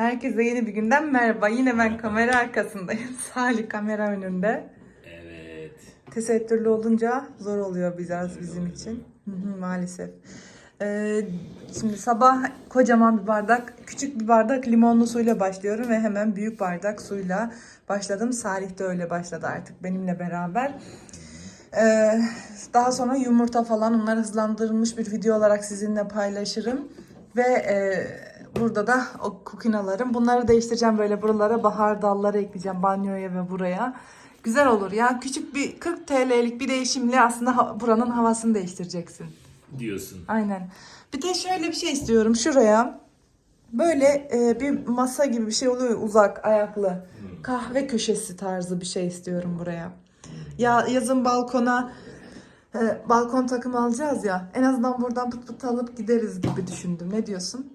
Herkese yeni bir günden merhaba. Yine ben kamera arkasındayım. Salih kamera önünde. Evet. Tesettürlü olunca zor oluyor biraz bizim için. Hı hı, maalesef. Ee, şimdi sabah kocaman bir bardak, küçük bir bardak limonlu suyla başlıyorum ve hemen büyük bardak suyla başladım. Salih de öyle başladı artık benimle beraber. Ee, daha sonra yumurta falan onları hızlandırılmış bir video olarak sizinle paylaşırım. Ve e, burada da o kukinalarım. Bunları değiştireceğim böyle buralara bahar dalları ekleyeceğim banyoya ve buraya. Güzel olur ya. Küçük bir 40 TL'lik bir değişimle aslında buranın havasını değiştireceksin. Diyorsun. Aynen. Bir de şöyle bir şey istiyorum şuraya. Böyle e, bir masa gibi bir şey oluyor uzak ayaklı. Kahve köşesi tarzı bir şey istiyorum buraya. Ya yazın balkona e, balkon takımı alacağız ya. En azından buradan pıt pıt alıp gideriz gibi düşündüm. Ne diyorsun?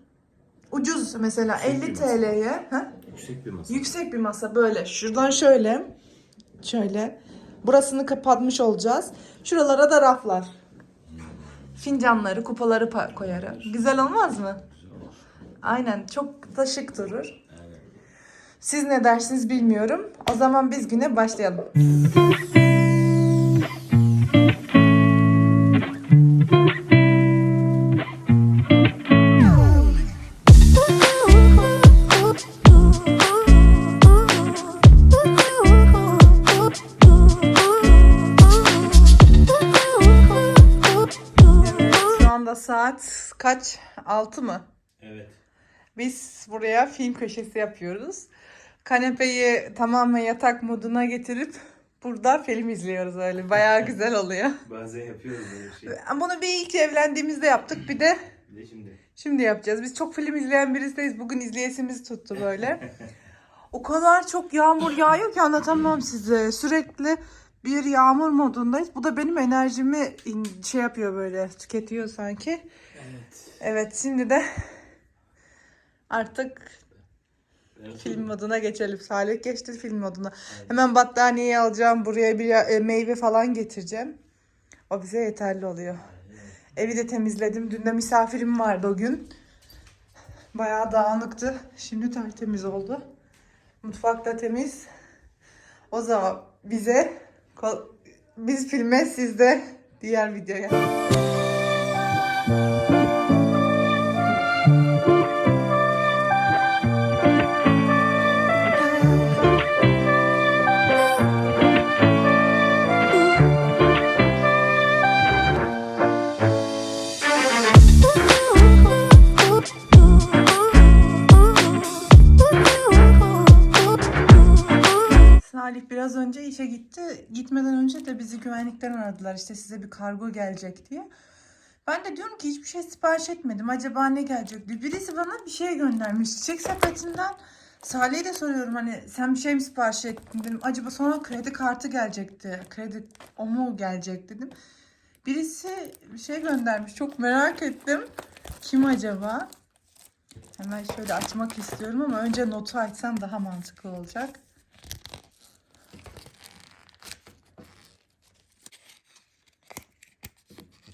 Ucuz mesela Yüksek 50 bir masa. TL'ye. Ha? Yüksek bir masa. Yüksek bir masa böyle. Şuradan şöyle. Şöyle. Burasını kapatmış olacağız. Şuralara da raflar. Fincanları, kupaları pa- koyarım. Güzel olmaz mı? Aynen. Çok da şık durur. Siz ne dersiniz bilmiyorum. O zaman biz güne başlayalım. Kaç? 6 mı? Evet. Biz buraya film köşesi yapıyoruz. Kanepeyi tamamen yatak moduna getirip burada film izliyoruz öyle. Bayağı güzel oluyor. Bazen yapıyoruz böyle şey. Bunu bir ilk evlendiğimizde yaptık. Bir de Bir de şimdi. şimdi yapacağız. Biz çok film izleyen birisiyiz. Bugün izleyesimiz tuttu böyle. O kadar çok yağmur yağıyor ki anlatamam size. Sürekli bir yağmur modundayız. Bu da benim enerjimi şey yapıyor böyle tüketiyor sanki. Evet. Evet şimdi de artık Evet. Film moduna geçelim. Salih geçti film moduna. Hemen battaniyeyi alacağım. Buraya bir e, meyve falan getireceğim. O bize yeterli oluyor. Evi de temizledim. Dün de misafirim vardı o gün. Bayağı dağınıktı. Şimdi tertemiz oldu. Mutfak da temiz. O zaman bize biz filme siz de diğer videoya. De bizi güvenlikten aradılar. İşte size bir kargo gelecek diye. Ben de diyorum ki hiçbir şey sipariş etmedim. Acaba ne gelecek diye. Birisi bana bir şey göndermiş. Çiçek sepetinden. Salih'e de soruyorum hani sen bir şey mi sipariş ettin dedim. Acaba sonra kredi kartı gelecekti. Kredi o mu gelecek dedim. Birisi bir şey göndermiş. Çok merak ettim. Kim acaba? Hemen şöyle açmak istiyorum ama önce notu açsam daha mantıklı olacak.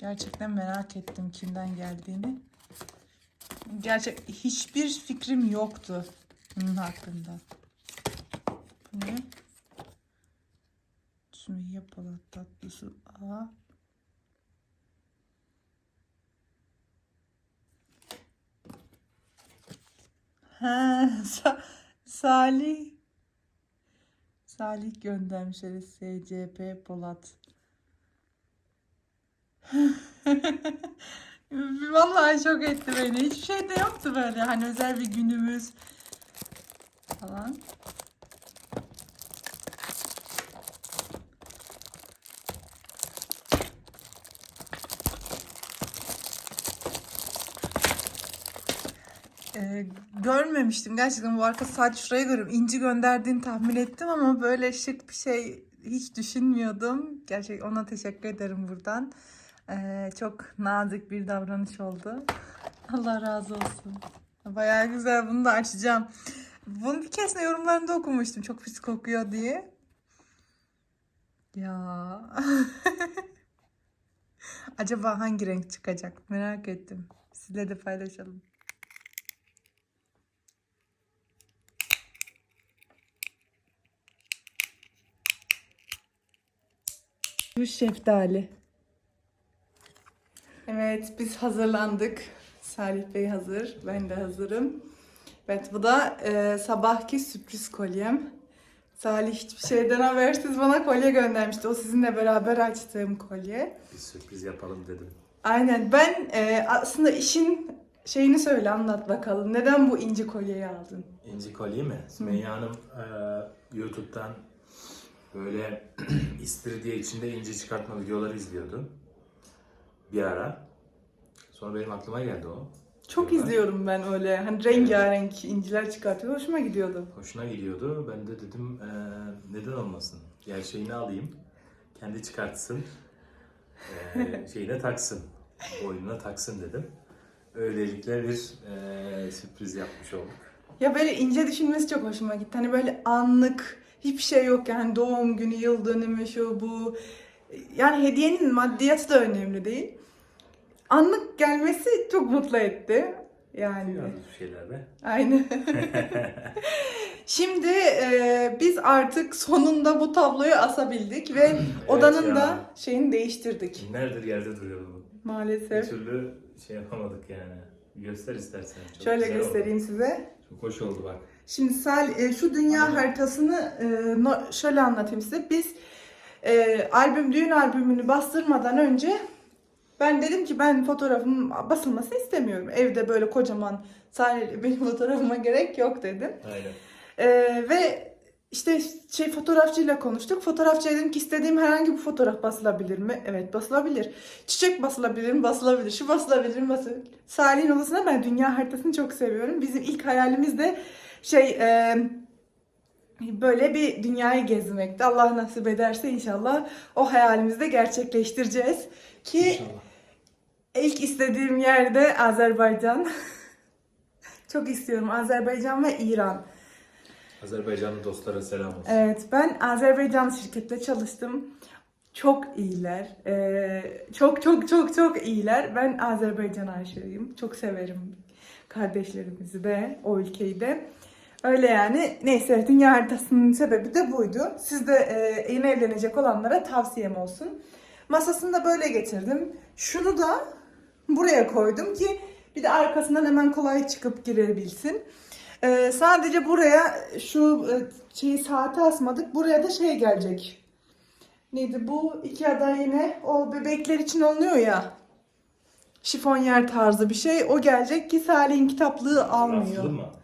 Gerçekten merak ettim kimden geldiğini. Gerçek hiçbir fikrim yoktu bunun hakkında. Bu ne? Sümeyye Polat tatlısı A. Ha, Sa- Salih. Salih göndermiş öyle SCP Polat. Vallahi çok etti beni. Hiçbir şey de yoktu böyle. Hani özel bir günümüz falan. Ee, görmemiştim gerçekten bu arka sadece şuraya görüyorum. İnci gönderdiğini tahmin ettim ama böyle şık bir şey hiç düşünmüyordum. Gerçekten ona teşekkür ederim buradan. Ee, çok nazik bir davranış oldu. Allah razı olsun. Baya güzel bunu da açacağım. Bunu bir keresinde yorumlarında okumuştum. Çok pis kokuyor diye. Ya. Acaba hangi renk çıkacak? Merak ettim. Sizle de paylaşalım. Bu şeftali. Evet biz hazırlandık. Salih Bey hazır. Ben de hazırım. Evet bu da e, sabahki sürpriz kolyem. Salih hiçbir şeyden habersiz bana kolye göndermişti. O sizinle beraber açtığım kolye. Bir sürpriz yapalım dedim. Aynen ben e, aslında işin şeyini söyle anlat bakalım. Neden bu inci kolyeyi aldın? İnci kolye mi? Sümeyye Hanım e, YouTube'dan böyle istiridye içinde inci çıkartma videoları izliyordu. Bir ara. Sonra benim aklıma geldi o. Çok Videolar. izliyorum ben öyle. Hani rengarenk inciler çıkartıyor. Hoşuma gidiyordu. Hoşuna gidiyordu. Ben de dedim e, neden olmasın? Gerçeğini alayım. Kendi çıkartsın. E, şeyine taksın. Boynuna taksın dedim. Öylelikle bir e, sürpriz yapmış olduk. Ya böyle ince düşünmesi çok hoşuma gitti. Hani böyle anlık hiçbir şey yok yani doğum günü, yıl dönümü, şu bu. Yani hediyenin maddiyatı da önemli değil. Anlık gelmesi çok mutlu etti. Yani. Bu şeylerle. Aynen. Şimdi e, biz artık sonunda bu tabloyu asabildik ve odanın ya. da şeyini değiştirdik. Günlerdir yerde duruyordu bu. Bir Maalesef. türlü şey yapamadık yani. Göster istersen. Çok Şöyle güzel oldu. göstereyim size. Çok hoş oldu bak. Şimdi Sal, e, şu dünya haritasını e, no- şöyle anlatayım size. Biz e, albüm düğün albümünü bastırmadan önce ben dedim ki ben fotoğrafım basılmasını istemiyorum. Evde böyle kocaman Salih benim fotoğrafıma gerek yok dedim. Aynen. E, ve işte şey fotoğrafçıyla konuştuk. Fotoğrafçıya dedim ki istediğim herhangi bir fotoğraf basılabilir mi? Evet basılabilir. Çiçek basılabilir mi? Basılabilir. Şu basılabilir mi? Basılabilir. Salih'in odasına ben dünya haritasını çok seviyorum. Bizim ilk hayalimiz de şey e, böyle bir dünyayı gezmekti. Allah nasip ederse inşallah o hayalimizi de gerçekleştireceğiz. Ki İnşallah. ilk istediğim yerde Azerbaycan. çok istiyorum Azerbaycan ve İran. Azerbaycanlı dostlara selam olsun. Evet, ben Azerbaycan şirkette çalıştım. Çok iyiler. Ee, çok çok çok çok iyiler. Ben Azerbaycan aşığıyım. Çok severim kardeşlerimizi de, o ülkeyi de. Öyle yani. Neyse, dünya haritasının sebebi de buydu. Siz de e, yeni evlenecek olanlara tavsiyem olsun. Masasını da böyle getirdim. Şunu da buraya koydum ki bir de arkasından hemen kolay çıkıp girebilsin. Ee, sadece buraya şu e, şeyi saate asmadık. Buraya da şey gelecek. Neydi bu? Ikea'da yine o bebekler için oluyor ya. Şifonyer tarzı bir şey. O gelecek ki Salih'in kitaplığı almıyor. Raflı mı?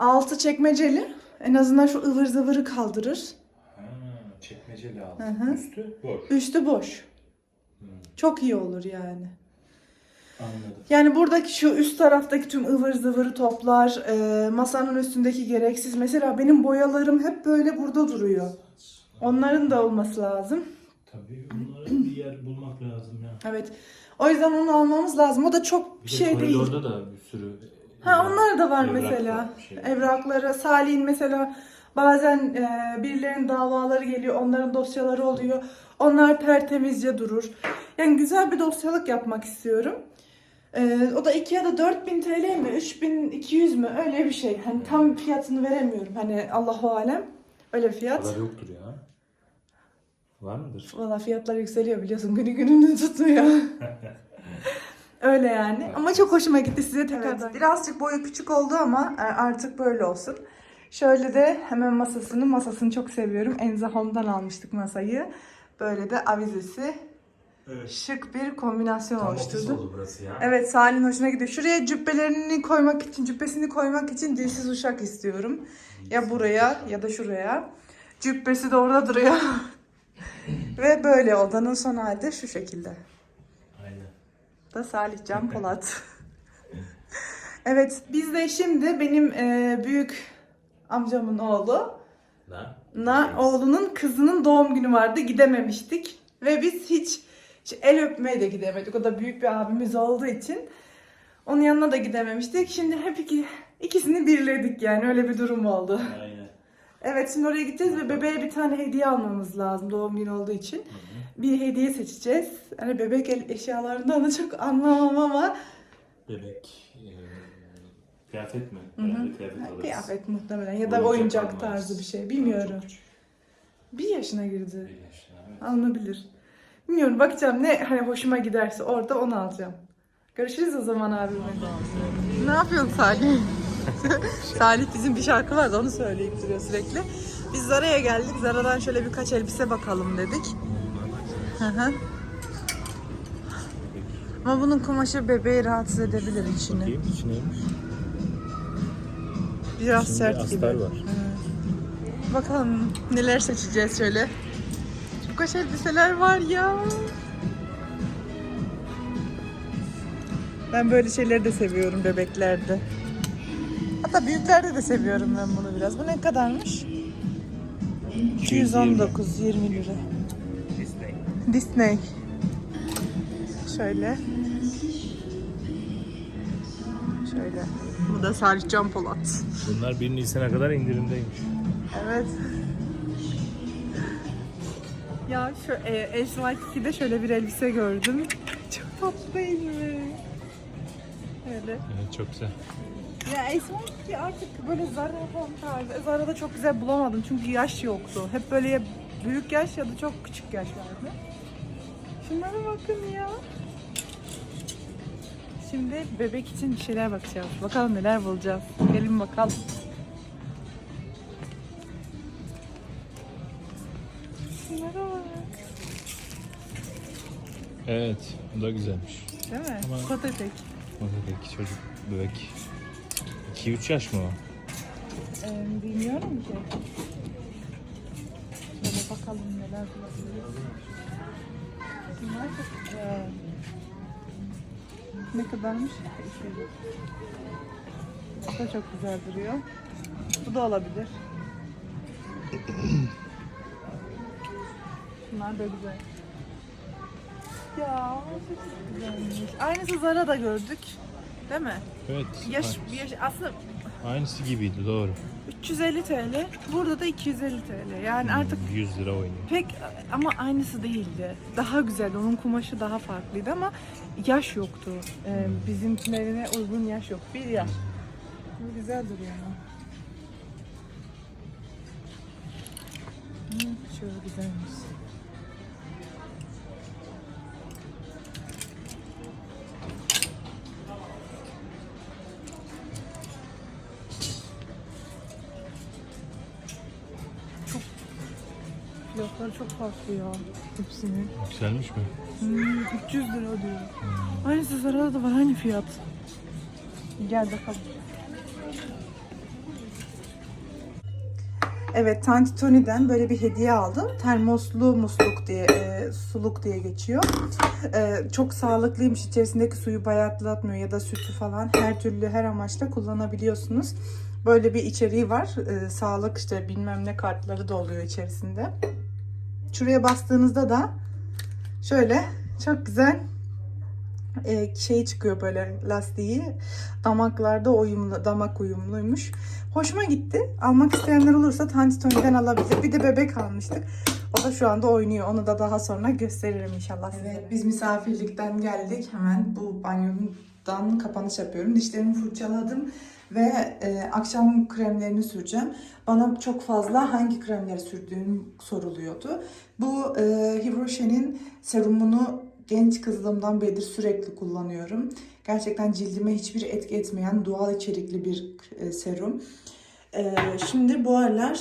Altı çekmeceli. En azından şu ıvır zıvırı kaldırır. Ha, çekmeceli aldım. Hı hı. Üstü boş. Üstü boş. Hmm, Çok iyi olur yani. anladım. Yani buradaki şu üst taraftaki tüm ıvır zıvırı toplar, e, masanın üstündeki gereksiz. Mesela benim boyalarım hep böyle burada duruyor. Onların da olması lazım. Tabii onlara bir yer bulmak lazım ya. Evet. O yüzden onu almamız lazım. O da çok bir Bir şey değil. koridorda da bir sürü Ha onlar da var evrak mesela. şey. Evrakları, Salih'in mesela bazen e, birilerinin davaları geliyor, onların dosyaları oluyor. Onlar tertemizce durur. Yani güzel bir dosyalık yapmak istiyorum. E, o da 2 ya da 4000 TL mi, 3200 mü öyle bir şey. Hani tam fiyatını veremiyorum. Hani Allahu alem öyle fiyat. kadar yoktur ya. Var mıdır? Valla fiyatlar yükseliyor biliyorsun. Günü gününü tutmuyor. Öyle yani. Ama çok hoşuma gitti size tekrardan. birazcık boyu küçük oldu ama e, artık böyle olsun. Şöyle de hemen masasını, masasını çok seviyorum. Enza Home'dan almıştık masayı. Böyle de avizesi. Evet. Şık bir kombinasyon Tam oluşturdu. burası ya. Evet Salih'in hoşuna gidiyor. Şuraya cübbelerini koymak için, cübbesini koymak için dilsiz uşak istiyorum. Ya buraya ya da şuraya. Cübbesi de orada duruyor. Ve böyle odanın son hali de şu şekilde. Aynen. Da Salih Can Polat. evet biz de şimdi benim e, büyük amcamın oğlu Na? Na oğlunun kızının doğum günü vardı gidememiştik. Ve biz hiç, hiç el öpmeye de gidemedik. O da büyük bir abimiz olduğu için. Onun yanına da gidememiştik. Şimdi hep iki, ikisini birledik yani öyle bir durum oldu. Aynen. Evet şimdi oraya gideceğiz ve bebeğe bir tane hediye almamız lazım doğum günü olduğu için. Bir hediye seçeceğiz. Hani bebek el eşyalarından da çok anlamam ama Bebek e, kıyafet mi? Hı hı. Kıyafet alırız. kıyafet muhtemelen ya da Oyuncak oyuncak tarzı bir şey bilmiyorum. Bir yaşına girdi. Bir yaşına. Alınabilir. Bilmiyorum bakacağım ne hani hoşuma giderse orada onu alacağım. Görüşürüz o zaman abimle. Ne yapıyorsun Salih? Salih bizim bir şarkı vardı onu söyleyip duruyor sürekli. Biz Zara'ya geldik. Zara'dan şöyle birkaç elbise bakalım dedik. Hı hı. Ama bunun kumaşı bebeği rahatsız edebilir içini. Bakayım içineymiş. Biraz İçinde sert gibi. astar var. Bakalım neler seçeceğiz şöyle. Çok hoş elbiseler var ya. Ben böyle şeyleri de seviyorum bebeklerde. Hatta büyüklerde de seviyorum ben bunu biraz. Bu ne kadarmış? 219 20 lira. Disney. Şöyle. Şöyle. Bu da Salih Can Polat. Bunlar 1 Nisan'a kadar indirimdeymiş. Evet. Ya şu e, SY2'de şöyle bir elbise gördüm. Çok tatlı değil mi? Öyle. Evet çok güzel. Ya SY2 artık böyle Zara falan tarzı. Zara'da çok güzel bulamadım çünkü yaş yoktu. Hep böyle büyük yaş ya da çok küçük yaş vardı. Şunlara bakın ya. Şimdi bebek için bir şeyler bakacağız. Bakalım neler bulacağız. Gelin bakalım. Şunlara bak. Evet, bu da güzelmiş. Değil mi? Ama- Kot etek. O bebek, çocuk, bebek. 2-3 yaş mı o? Ee, bilmiyorum ki. Bakalım neler bulabiliriz. Bunlar çok güzel. Ne kadarmış? Bu da çok güzel duruyor. Bu da olabilir. Bunlar da güzel. Ya çok güzelmiş. Aynısı Zara'da gördük. Değil mi? Evet. Yaş, yaş aslında Aynısı gibiydi doğru. 350 TL. Burada da 250 TL. Yani artık 100 lira oynuyor. pek ama aynısı değildi. Daha güzel. Onun kumaşı daha farklıydı ama yaş yoktu. Ee, bizimkilerine uygun yaş yok. Bir yaş. Bu güzel duruyor ama. Hı, şöyle güzelmiş. Fiyatları çok farklı ya. Hepsinin. Güzelmiş mi? Hmm, 300 lira diyor. Aynısı Zara'da da var aynı fiyat. Gel bakalım. Evet, Tanti Tony'den böyle bir hediye aldım. Termoslu musluk diye, e, suluk diye geçiyor. E, çok sağlıklıymış. İçerisindeki suyu bayatlatmıyor ya da sütü falan her türlü her amaçla kullanabiliyorsunuz. Böyle bir içeriği var. E, sağlık işte bilmem ne kartları da oluyor içerisinde. Şuraya bastığınızda da şöyle çok güzel e, şey çıkıyor böyle lastiği. Damaklarda uyumlu, damak uyumluymuş. Hoşuma gitti. Almak isteyenler olursa Tantitoni'den alabilir. Bir de bebek almıştık. O da şu anda oynuyor. Onu da daha sonra gösteririm inşallah size. Evet, biz misafirlikten geldik. Hemen bu banyomdan kapanış yapıyorum. Dişlerimi fırçaladım ve e, akşam kremlerini süreceğim. Bana çok fazla hangi kremleri sürdüğüm soruluyordu. Bu e, Hibroşen'in serumunu genç kızlığımdan beridir sürekli kullanıyorum. Gerçekten cildime hiçbir etki etmeyen doğal içerikli bir e, serum. E, şimdi bu aralar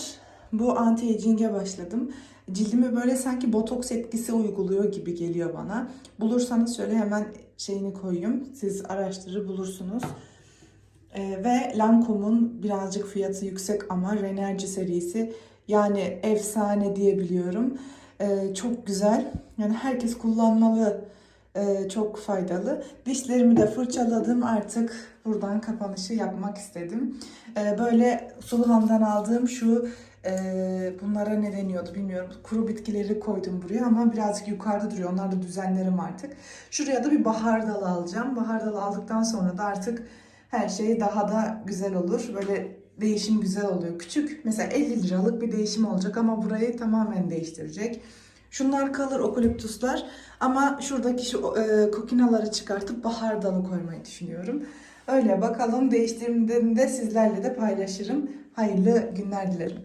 bu anti-aging'e başladım. Cildime böyle sanki botoks etkisi uyguluyor gibi geliyor bana. Bulursanız şöyle hemen şeyini koyayım. Siz araştırır bulursunuz. E, ve Lancome'un birazcık fiyatı yüksek ama Renergy serisi yani efsane diyebiliyorum. E, çok güzel. Yani herkes kullanmalı. E, çok faydalı. Dişlerimi de fırçaladım. Artık buradan kapanışı yapmak istedim. E, böyle Suluhan'dan aldığım şu e, bunlara ne deniyordu bilmiyorum. Kuru bitkileri koydum buraya ama birazcık yukarıda duruyor. Onlar da düzenlerim artık. Şuraya da bir bahar dalı alacağım. Bahar dalı aldıktan sonra da artık her şey daha da güzel olur. Böyle değişim güzel oluyor. Küçük mesela 50 liralık bir değişim olacak ama burayı tamamen değiştirecek. Şunlar kalır okaliptuslar ama şuradaki şu e, kokinaları çıkartıp bahar dalı koymayı düşünüyorum. Öyle bakalım değiştirdiğimde sizlerle de paylaşırım. Hayırlı günler dilerim.